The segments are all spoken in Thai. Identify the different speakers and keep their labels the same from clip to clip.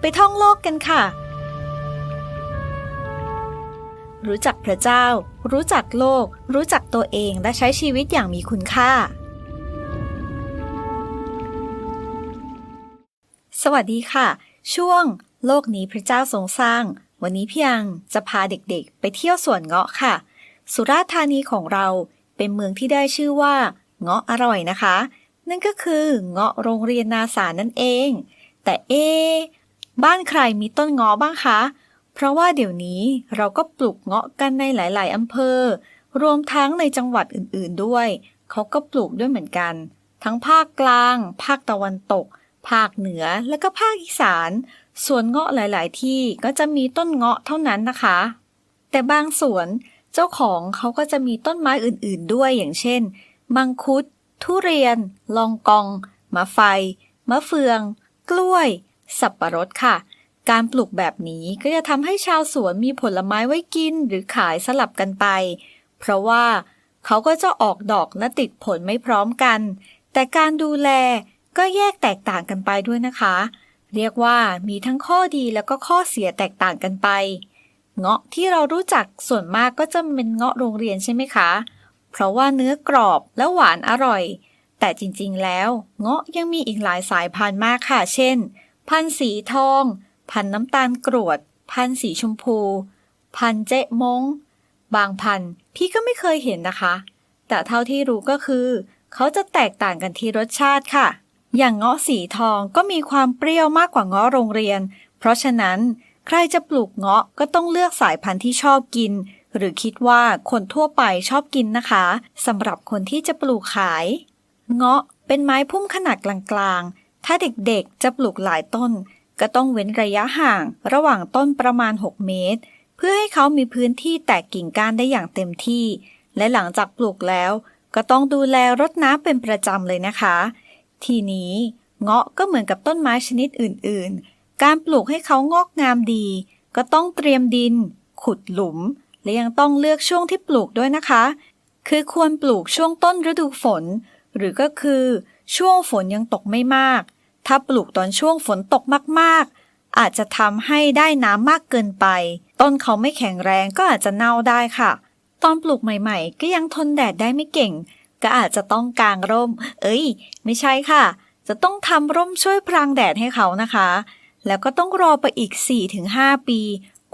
Speaker 1: ไปท่องโลกกันค่ะ รู้จักพระเจ้า รู้จักโลก รู้จักตัวเองและใช้ชีวิตอย่างมีคุณค่า สวัสดีค่ะ ช่วง โลกนี้พระเจ้าทรงสร้าง วันนี้พี่ยังจะพาเด็กๆ ไปเที่ยวสวนเงาะค่ะ สุราษฎร์ธานีของเราเป็นเมืองที่ได้ชื่อว่า เงาะอร่อยนะคะ นั่นก็คือเงาะโรงเรียนนาสานั่นเอง แต่เอะ บ้านใครมีต้นเงาะบ้างคะ เพราะว่าเดี๋ยวนี้เราก็ปลูกเงาะกันในหลาย ๆอำเภอ รวมทั้งในจังหวัดอื่น ๆด้วย เขาก็ปลูกด้วยเหมือนกัน ทั้งภาคกลาง ภาคตะวันตก ภาคเหนือ และก็ภาคอีสาน สวนเงาะหลาย ๆ ที่ก็จะมีต้นเงาะเท่านั้นนะคะ แต่บางสวนเจ้าของเขาก็จะมีต้นไม้อื่น ๆ ด้วย อย่างเช่น มังคุด ทุเรียน ลองกอง มะไฟ มะเฟือง กล้วย สับปะรดค่ะ การปลูกแบบนี้ก็จะทำให้ชาวสวนมีผลไม้ไว้กินหรือขายสลับกันไป เพราะว่าเขาก็จะออกดอกและติดผลไม่พร้อมกัน แต่การดูแลก็แยกแตกต่างกันไปด้วยนะคะ เรียกว่ามีทั้งข้อดีแล้วก็ข้อเสียแตกต่างกันไป เงาะที่เรารู้จักส่วนมากก็จะเป็นเงาะโรงเรียนใช่ไหมคะ เพราะว่าเนื้อกรอบและหวานอร่อย แต่จริงๆแล้ว เงาะยังมีอีกหลายสายพันธุ์มากค่ะ เช่น พันสีทอง พันน้ำตาลกรวด พันสีชมพู พันเจ๊มง บางพันพี่ก็ไม่เคยเห็นนะคะ แต่เท่าที่รู้ก็คือ เขาจะแตกต่างกันที่รสชาติค่ะ อย่างเงาะสีทองก็มีความเปรี้ยวมากกว่าเงาะโรงเรียน เพราะฉะนั้นใครจะปลูกเงาะก็ต้องเลือกสายพันธุ์ที่ชอบกิน หรือคิดว่าคนทั่วไปชอบกินนะคะสำหรับคนที่จะปลูกขาย เงาะเป็นไม้พุ่มขนาดกลางๆ ถ้าเด็กๆจะปลูกหลายต้น ก็ต้องเว้นระยะห่างระหว่างต้นประมาณ 6 เมตร เพื่อให้เขามีพื้นที่แตกกิ่งก้านได้อย่างเต็มที่ และหลังจากปลูกแล้ว ก็ต้องดูแลรดน้ำเป็นประจำเลยนะคะ ทีนี้เงาะก็เหมือนกับต้นไม้ชนิดอื่นๆ การปลูกให้เขางอกงามดี ก็ต้องเตรียมดิน ขุดหลุม และยังต้องเลือกช่วงที่ปลูกด้วยนะคะ คือควรปลูกช่วงต้นฤดูฝน หรือก็คือช่วงฝนยังตกไม่มาก ถ้าปลูกตอนช่วงฝนตกมากๆ อาจจะทำให้ได้น้ำมากเกินไป ต้นเขาไม่แข็งแรงก็อาจจะเน่าได้ค่ะ ตอนปลูกใหม่ๆ ก็ยังทนแดดได้ไม่เก่ง ก็อาจจะต้องกางร่ม เอ้ย ไม่ใช่ค่ะ จะต้องทำร่มช่วยพรางแดดให้เขานะคะ แล้วก็ต้องรอไปอีก 4-5 ปี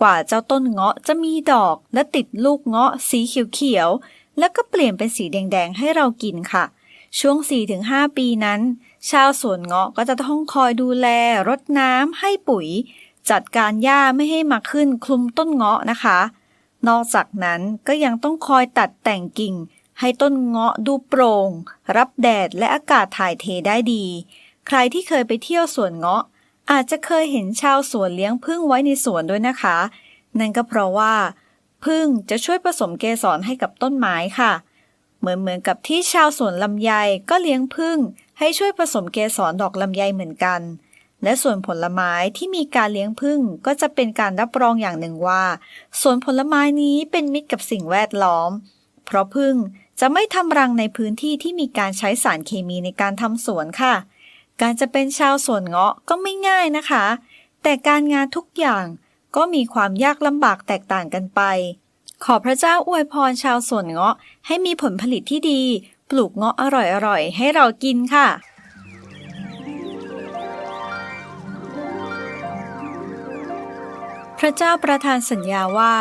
Speaker 1: กว่าเจ้าต้นเงาะจะมีดอกและติดลูกเงาะสีเขียวๆแล้วก็เปลี่ยนเป็นสีแดงๆให้เรากินค่ะ ช่วง 4-5 ปีนั้น ชาวสวนเงาะก็จะต้องคอยดูแลรดน้ำให้ปุ๋ย จัดการหญ้าไม่ให้มาขึ้นคลุมต้นเงาะนะคะ นอกจากนั้นก็ยังต้องคอยตัดแต่งกิ่ง ให้ต้นเงาะดูโปร่ง รับแดดและอากาศถ่ายเทได้ดี ใครที่เคยไปเที่ยวสวนเงาะ อาจจะเคยเห็นชาวสวนเลี้ยงผึ้งไว้ในสวนด้วยนะคะ นั่นก็เพราะว่าผึ้งจะช่วยผสมเกสรให้กับต้นไม้ค่ะเเหมือนเหมือนกับที่ชาวสวนลำไยก็เลี้ยงผึ้งให้ช่วยผสมเกสรดอกลำไยเหมือนกัน และส่วนผลไม้ที่มีการเลี้ยงผึ้งก็จะเป็นการรับรองอย่างหนึ่งว่าสวนผลไม้นี้เป็นมิตรกับสิ่งแวดล้อม เพราะผึ้งจะไม่ทำรังในพื้นที่ที่มีการใช้สารเคมีในการทำสวนค่ะ การจะเป็นชาวสวนเงาะก็ไม่ง่ายนะคะ แต่การงานทุกอย่างก็มีความยากลำบากแตกต่างกันไป ขอพระเจ้าอวยพรชาวสวนเงาะให้มีผลผลิตที่ดี ปลูกเงาะอร่อยๆ ให้เรากินค่ะ พระเจ้าประทานสัญญาว่า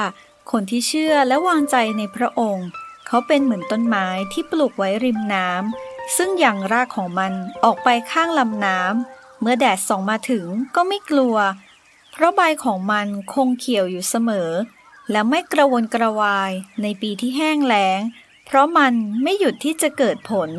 Speaker 1: คนที่เชื่อและวางใจในพระองค์ เขาเป็นเหมือนต้นไม้ที่ปลูกไว้ริมน้ำซึ่งอย่างรากของมันออกไปข้างลำน้ำเมื่อแดดส่องมาถึงก็ไม่กลัว เพราะใบของมันคงเขียวอยู่เสมอ และไม่กระวนกระวายในปีที่แห้งแล้ง เพราะมันไม่หยุดที่จะเกิดผล